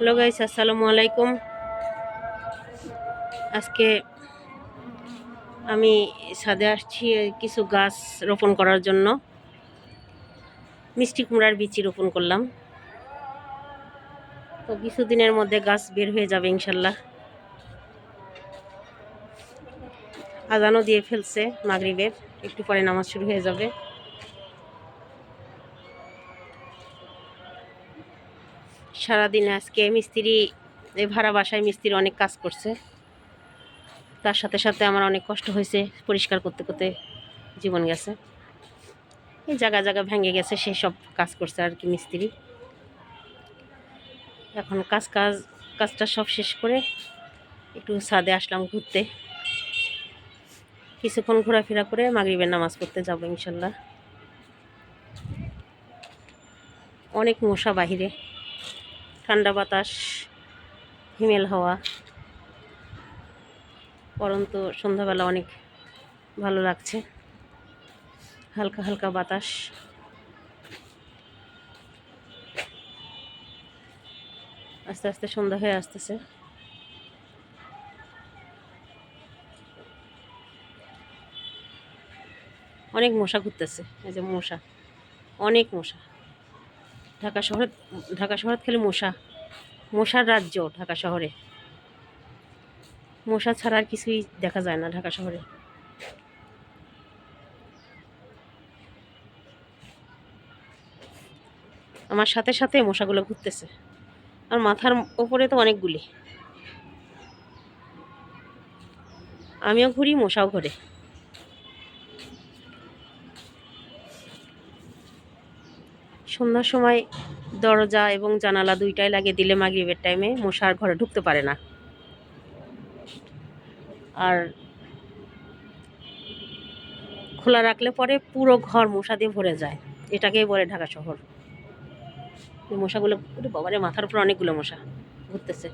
Hello guys, আসসালামু আলাইকুম। আজকে আমি ছাদে আসছি কিছু গাছ রোপণ করার জন্য। মিষ্টি কুমড়ার বিচি রোপণ করলাম। তো কিছুদিনের মধ্যে গাছ বের হয়ে যাবে ইনশাল্লাহ। আজানও দিয়ে ফেলছে মাগরিবের, একটু পরে নামাজ শুরু হয়ে যাবে। সারাদিন আজকে মিস্ত্রি, এই ভাড়া বাসায় মিস্ত্রি অনেক কাজ করছে। তার সাথে সাথে আমার অনেক কষ্ট হয়েছে পরিষ্কার করতে করতে জীবন গেছে। এই জায়গা জায়গা ভেঙে গেছে সেই সব কাজ করছে আর কি মিস্ত্রি। এখন কাজ কাজ, কাজটা সব শেষ করে একটু ছাদে আসলাম ঘুরতে। কিছুক্ষণ ঘোরাফেরা করে মাগরিবের নামাজ পড়তে যাব ইনশাল্লাহ। অনেক মশা বাহিরে। ঠান্ডা বাতাস, হিমেল হাওয়া। পরন্তু সন্ধ্যাবেলা অনেক ভালো লাগছে। হালকা হালকা বাতাস। আস্তে আস্তে সন্ধ্যা হয়ে আসতেছে। অনেক মশা ঘুরতেছে, এই যে মশা, অনেক মশা। ঢাকা শহরে ঢাকা শহরে খালি মশা। মশার রাজ্য ঢাকা শহরে। মশা ছাড়া আর কিছুই দেখা যায় না ঢাকা শহরে। আমার সাথে সাথে মশাগুলো ঘুরতেছে। আর মাথার ওপরে তো অনেকগুলি আমিও ঘুরি, মশাও ঘোরে। সন্ধ্যার সময় দরজা এবং জানালা দুইটাই লাগিয়ে দিলে মাগরিবের টাইমে মশার ঘরে ঢুকতে পারে না। আর খোলা রাখলে পরে পুরো ঘর মশা দিয়ে ভরে যায়। এটাকেই বলে ঢাকা শহর। মশাগুলো বাবারে, মাথার উপর অনেকগুলো মশা ঘুরতেছে।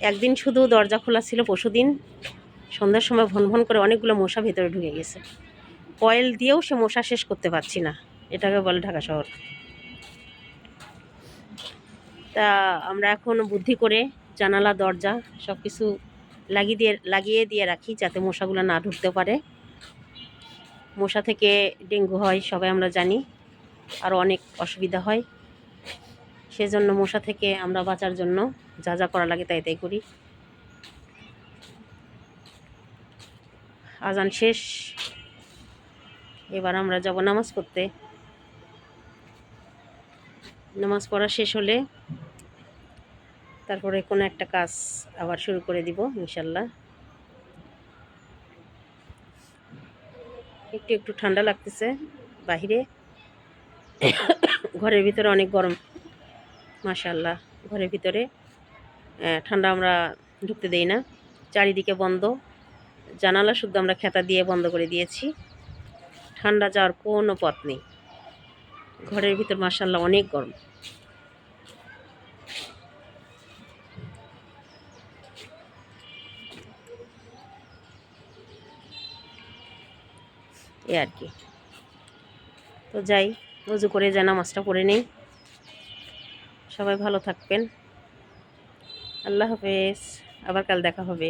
একদিন শুধু দরজা খোলা ছিল পরশু দিন সন্ধ্যার সময় ভন ভন করে অনেকগুলো মশা ভেতরে ঢুকে গেছে। কয়েল দিয়েও সে মশা শেষ করতে পারছি না। এটাকে বলে ঢাকা শহর। তা আমরা এখন বুদ্ধি করে জানালা, দরজা সব কিছু লাগিয়ে দিয়ে লাগিয়ে দিয়ে রাখি যাতে মশাগুলো না ঢুকতে পারে। মশা থেকে ডেঙ্গু হয়, সবাই আমরা জানি। আরও অনেক অসুবিধা হয়। সেজন্য মশা থেকে আমরা বাঁচার জন্য যা যা করা লাগে তাই তাই করি। আজান শেষ। এবার আমরা যাব নামাজ পড়তে। নামাজ পড়া শেষ হলে তারপরে কোনো একটা কাজ আবার শুরু করে দিব, ইনশাল্লাহ। একটু একটু ঠান্ডা লাগতেছে বাহিরে। ঘরের ভিতরে অনেক গরম মাশাল্লাহ ঘরের ভিতরে ঠান্ডা আমরা ঢুকতে দেই না। চারিদিকে বন্ধ। জানালা শুদ্ধ আমরা খেতা দিয়ে বন্ধ করে দিয়েছি। ঠান্ডা যাওয়ার কোনো পথ নেই। ঘরের ভিতর মাশাল্লাহ অনেক গরম। এ আর কি। তো যাই উজু করে যেন নামাজটা পড়ে নেই। সবাই ভালো থাকবেন। আল্লাহ হাফেজ। আবার কাল দেখা হবে।